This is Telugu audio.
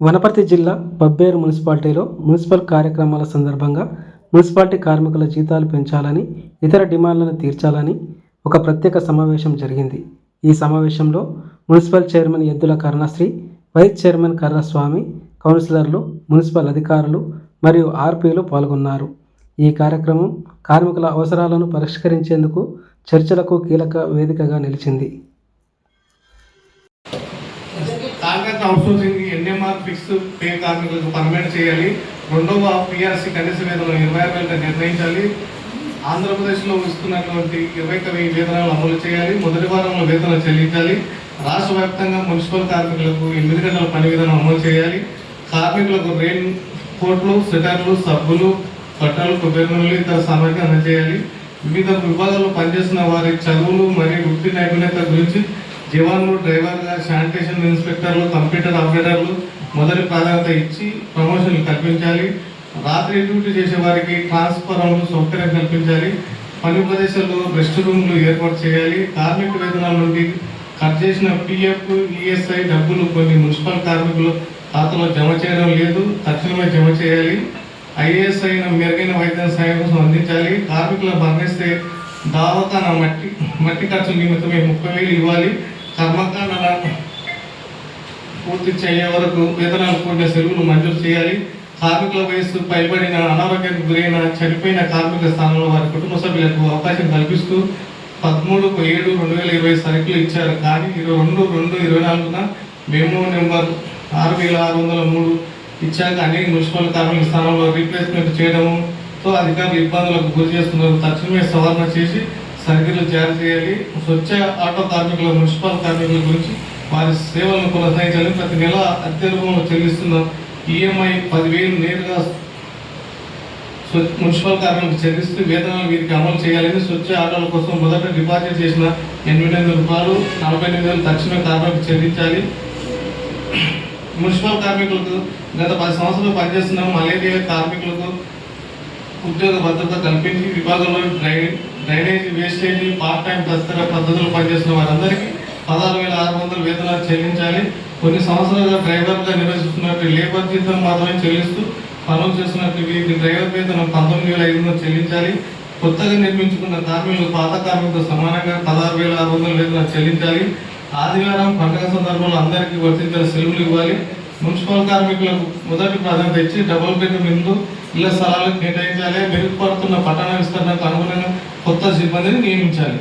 వనపర్తి జిల్లా బబ్బేరు మున్సిపాలిటీలో మున్సిపల్ కార్యక్రమాల సందర్భంగా మున్సిపాలిటీ కార్మికుల జీతాలు పెంచాలని ఇతర డిమాండ్లను తీర్చాలని ఒక ప్రత్యేక సమావేశం జరిగింది. ఈ సమావేశంలో మున్సిపల్ చైర్మన్ ఎద్దుల కరుణశ్రీ వైస్ చైర్మన్ కర్రస్వామి కౌన్సిలర్లు మున్సిపల్ అధికారులు మరియు ఆర్పీలు పాల్గొన్నారు. ఈ కార్యక్రమం కార్మికుల అవసరాలను పరిష్కరించేందుకు చర్చలకు కీలక వేదికగా నిలిచింది. Contract outsourcing NMR fix pay కార్మికులకు పర్మనెంట్ చేయాలి. రెండవ పిఆర్సీ కనీస వేతనం ఇరవై ఆరు వేలుగా నిర్ణయించాలి. ఆంధ్రప్రదేశ్లో ఇస్తున్నటువంటి ఇరవై వెయ్యి వేతనాలు అమలు చేయాలి. మొదటి వారంలో వేతనం చెల్లించాలి. రాష్ట్ర వ్యాప్తంగా మున్సిపల్ కార్మికులకు ఎనిమిది గంటల పని విధానం అమలు చేయాలి. కార్మికులకు రెయిన్ కోట్లు స్వెటర్లు సబ్బులు బట్టలు కొబ్బరి నూనెలు ఇతర సామాగ్రి అందజేయాలి. వివిధ విభాగాల్లో పనిచేస్తున్న వారి చదువులు మరియు వృత్తి నైపుణ్యత గురించి జవాన్లు డ్రైవర్గా శానిటేషన్ ఇన్స్పెక్టర్లు కంప్యూటర్ ఆపరేటర్లు మొదటి ప్రాధాన్యత ఇచ్చి ప్రమోషన్లు కల్పించాలి. రాత్రి డ్యూటీ చేసే వారికి ట్రాన్స్ఫారంలు సౌకర్యం కల్పించాలి. పని ప్రదేశాల్లో రెస్ట్ రూమ్లు ఏర్పాటు చేయాలి. కార్మిక వేతనాల నుండి కట్ చేసిన పిఎఫ్ ఈఎస్ఐ డబ్బులు కొన్ని మున్సిపల్ కార్మికులు ఖాతాలో జమ చేయడం లేదు. తక్షణమే జమ చేయాలి. ఐఏఎస్ అయిన మెరుగైన వైద్య సాయం కోసం అందించాలి. కార్మికులను మరణిస్తే దావకాన మట్టి మట్టి ఖర్చు నిమిత్తమే ముప్పై వేలు ఇవ్వాలి. కర్మకాండ పూర్తి చేయ వరకు వేతనాలు కూడిన సెలవులు మంజూరు చేయాలి. కార్మికుల వయస్సు పైబడిన అనారోగ్యానికి గురైన చనిపోయిన కార్మిక స్థానంలో వారి కుటుంబ సభ్యులకు అవకాశం కల్పిస్తూ పదమూడు ఏడు రెండు వేల ఇరవై సరుకులు ఇచ్చారు. కానీ ఇరవై రెండు రెండు ఇరవై నాలుగున మెమో నెంబర్ ఆరు వేల ఆరు వందల మూడు ఇచ్చాక అనేక మున్సిపల్ కార్మికుల స్థానంలో రీప్లేస్మెంట్ చేయడము తో అధికారులు ఇబ్బందులకు గురి చేస్తున్నారు. తక్షణమే సవరణ చేసి సర్కిల్ జారీ చేయాలి. స్వచ్ఛ ఆటో కార్మికుల మున్సిపల్ కార్మికుల గురించి వారి సేవలను కొనసాగించాలి ప్రతి నెల అద్దె రూపంలో చెల్లిస్తున్న ఈఎంఐ పదివేలు నేరుగా మున్సిపల్ కార్మికులకు చెల్లిస్తూ వేతనాలు వీరికి అమలు చేయాలని స్వచ్ఛ ఆటోల కోసం మొదట డిపాజిట్ చేసిన ఎనిమిది వందల రూపాయలు నలభై ఎనిమిది వేలు తక్షణమే కార్మికులకు చెల్లించాలి. మున్సిపల్ కార్మికులకు గత పది సంవత్సరాలు పనిచేస్తున్న మలేరియా కార్మికులకు ఉద్యోగ భద్రత కల్పించి విభాగంలో dry drainage wastage part time తదితర పద్ధతులు పనిచేస్తున్న వారందరికీ పదహారు వేల ఆరు వందల వేతనాలు చెల్లించాలి. కొన్ని సంవత్సరాలుగా డ్రైవర్గా నిర్వహిస్తున్నట్టు లేబర్ జీతం మాత్రమే చెల్లిస్తూ పనులు చేస్తున్నట్టు వీరికి డ్రైవర్ వేతనం పంతొమ్మిది వేల ఐదు వందలు చెల్లించాలి. కొత్తగా నిర్మించుకున్న కార్మికులు పాత కార్మికులతో సమానంగా పదహారు వేల ఆరు వందల వేతనాలు చెల్లించాలి. ఆదివారం పండుగ సందర్భంలో అందరికీ వర్తించిన సెలవులు ఇవ్వాలి. మున్సిపల్ కార్మికులకు మొదటి ప్రాధాన్యత ఇచ్చి డబుల్ బెడ్రూమ్ ఇల్లు ఇళ్ళ స్థలాలు కేటాయించాలి మెరుగుపడుతున్న పట్టణ విస్తరణకు అనుగుణంగా కొత్త సిబ్బందిని నియమించాలి